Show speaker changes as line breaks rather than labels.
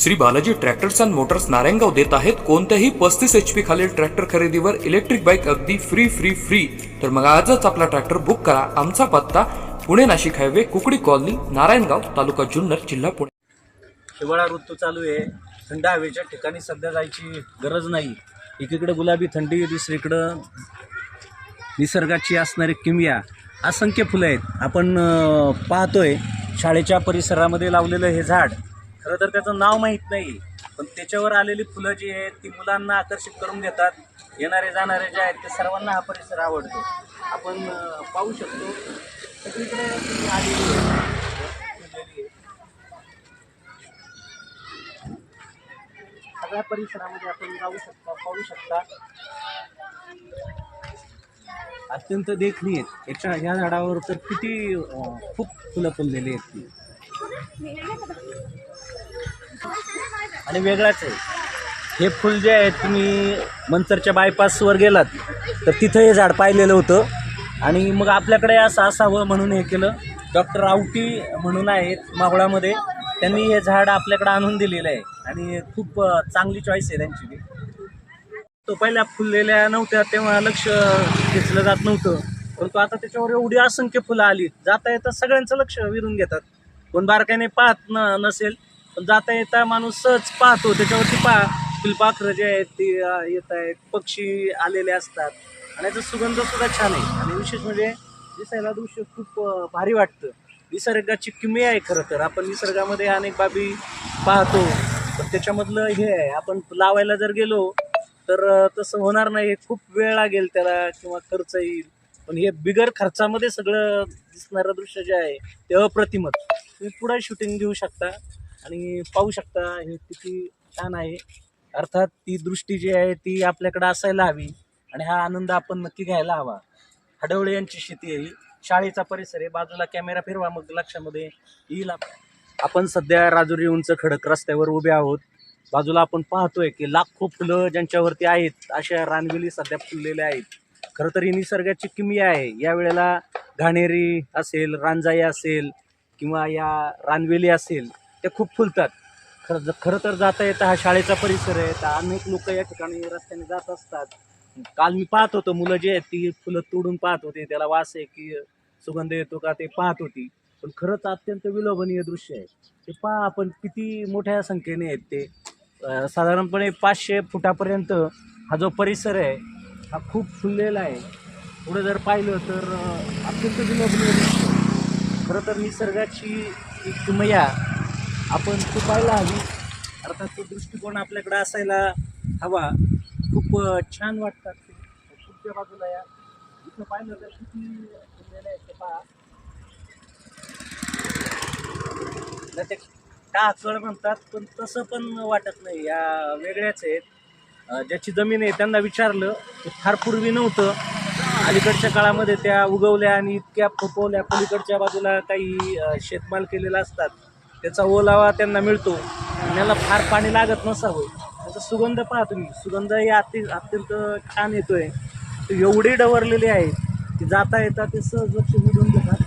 Shri Balaji tractors and motors Narayangaon देत आहेत. कोणत्याही पस्तीस एच पी खालील ट्रॅक्टर खरेदीवर इलेक्ट्रिक बाईक अगदी फ्री फ्री फ्री तर मग आजच आपला ट्रॅक्टर बुक करा. आमचा पत्ता पुणे नाशिक हायवे कुकडी कॉलनी नारायणगाव तालुका जुन्नर जिल्हा पुणे.
हिवाळा ऋतू चालू आहे. थंड हवेच्या ठिकाणी सध्या जायची गरज नाही. एकीकडे गुलाबी थंडी दुसरीकडं निसर्गाची असणारी किमया. असंख्य फुलं आहेत. आपण पाहतोय शाळेच्या परिसरामध्ये लावलेलं हे झाड. खरं तर त्याचं नाव माहीत नाही पण त्याच्यावर आलेली फुलं जी आहेत ती मुलांना आकर्षित करून देतात. येणारे जाणारे जे आहेत ते सर्वांना हा परिसर आवडतो. आपण पाहू शकतो. सगळीकडे आलेली सगळ्या परिसरामध्ये आपण जाऊ शकता पाहू शकता. अत्यंत देखणी आहेत. याच्या ह्या झाडावर तर किती खूप फुलं फुललेली आहेत ती. आणि वेगळाच आहे. हे फुल जे आहे तुम्ही मंचरच्या बायपासवर गेलात तर तिथं हे झाड पाहिलेलं होतं. आणि मग आपल्याकडे असं असावं म्हणून हे केलं. डॉक्टर रावटी म्हणून आहेत मावळामध्ये. त्यांनी हे झाड आपल्याकडे आणून दिलेलं आहे. आणि खूप चांगली चॉईस आहे त्यांची ती तो पहिल्या फुललेल्या नव्हत्या तेव्हा लक्ष घेतलं जात नव्हतं. परंतु आता त्याच्यावर एवढी असंख्य फुलं आली. जाता येता सगळ्यांचं लक्ष विरून घेतात. कोण बारकाईने पाहत न नसेल पण जाता येता माणूस सहज पाहतो. त्याच्यावरती पा फुलपाखरं जे आहेत ते येत आहेत पक्षी आलेले असतात. आणि याचा सुगंध सुद्धा छान आहे. आणि विशेष म्हणजे दिसायला दृश्य खूप भारी वाटतं. निसर्गाची किमया आहे खरं तर. आपण निसर्गामध्ये अनेक बाबी पाहतो. पण त्याच्यामधलं हे आहे. आपण लावायला जर गेलो तर तसं होणार नाही. हे खूप वेळ लागेल त्याला किंवा खर्च येईल. पण हे बिगर खर्चामध्ये सगळं दिसणारं दृश्य जे आहे ते अप्रतिमच. तुम्ही पुढे शूटिंग घेऊ शकता. आणि पाहू शकता हे किती छान आहे. अर्थात ती दृष्टी जी आहे ती आपल्याकडे असायला हवी आणि हा आनंद आपण नक्की घ्यायला हवा. हडवळे यांची शेती आहे शाळेचा परिसर आहे. बाजूला कॅमेरा फिरवा मग लक्षामध्ये येईल आपण सध्या राजुरी उंच खडक रस्त्यावर उभे आहोत. बाजूला आपण पाहतोय की लाखो फुलं ज्यांच्यावरती आहेत अशा रानवेली सध्या फुललेल्या आहेत. खरं तर ही निसर्गाची किमी आहे. या वेळेला घाणेरी असेल रांजाई असेल किंवा या रानवेली असेल ते खूप फुलतात. खरं खरं तर जाता येतं हा शाळेचा परिसर आहे. तर अनेक लोक या ठिकाणी रस्त्याने जात असतात. काल मी पाहत होतो मुलं जे आहेत ती फुलं तोडून पाहत होती. त्याला वास आहे की सुगंध येतो का ते पाहत होती. पण खरंच अत्यंत विलोभनीय दृश्य आहे. ते पहा आपण किती मोठ्या संख्येने आहेत ते. साधारणपणे पाचशे फुटापर्यंत हा जो परिसर आहे हा खूप फुललेला आहे. पुढे जर पाहिलं तर अत्यंत विलोभनीय दृश्य खरं तर निसर्गाची एक किमया आपण पाहायला हवी. अर्थात तो दृष्टिकोन आपल्याकडे असायला हवा. खूप छान वाटतात ते. पुढच्या बाजूला या. इथं पाहिलं तर किती पहा. तर ते टाकळ म्हणतात पण तसं पण वाटत नाही. या वेगळ्याच आहेत. ज्याची जमीन आहे त्यांना विचारलं ते फार पूर्वी नव्हतं. अलीकडच्या काळामध्ये त्या उगवल्या आणि इतक्या फोपवल्या पलीकडच्या बाजूला काही शेतमाल केलेला असतात. त्याचा ओलावा त्यांना मिळतो. आणि याला फार पाणी लागत नसावं. त्याचा सुगंध पहा तुम्ही. सुगंध हे अति अत्यंत छान येतोय. एवढी डवरलेली आहे. की जाता येता ते सहज लक्ष मिळून घेतात